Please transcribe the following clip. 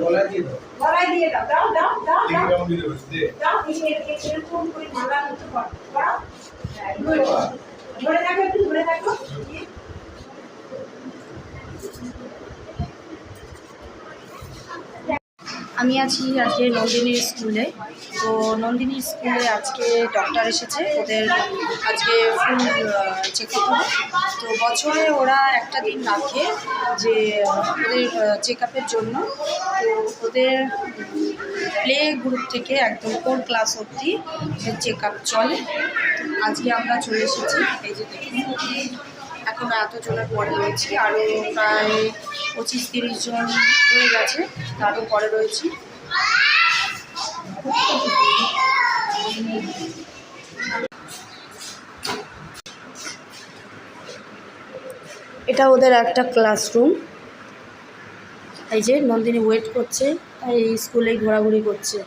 গলায় দিয়ে দাও গলায় দিয়ে দাও দাও দাও দাও। দেখি দাও কেমন দিতে পারছি। দে দাও দিয়ে এরকম করে মালা মতো করো করো হ্যাঁ, ধরে রাখো একটু ধরে থাকো আমি আছি আজকে নন্দিনীর স্কুলে। তো নন্দিনীর স্কুলে আজকে ডক্টর এসেছে। ওদের আজকে ফুল চেক আপ হবে। তো বছরে ওরা একটা দিন রাখে যে, ওদের চেক আপের জন্য। তো ওদের প্লে গ্রুপ থেকে একদম কোর ক্লাস অবধি চেক আপ চলে। আজকে আমরা চলে এসেছি। এই যে দেখুন। এখন এতজনের পরে রয়েছি আরও প্রায় পঁচিশ তিরিশ জন হয়ে গেছে, তারও পরে রয়েছি। এটা ওদের একটা ক্লাসরুম। এই যে নন্দিনী ওয়েট করছে, তাই স্কুলে ঘোরাঘুরি করছে।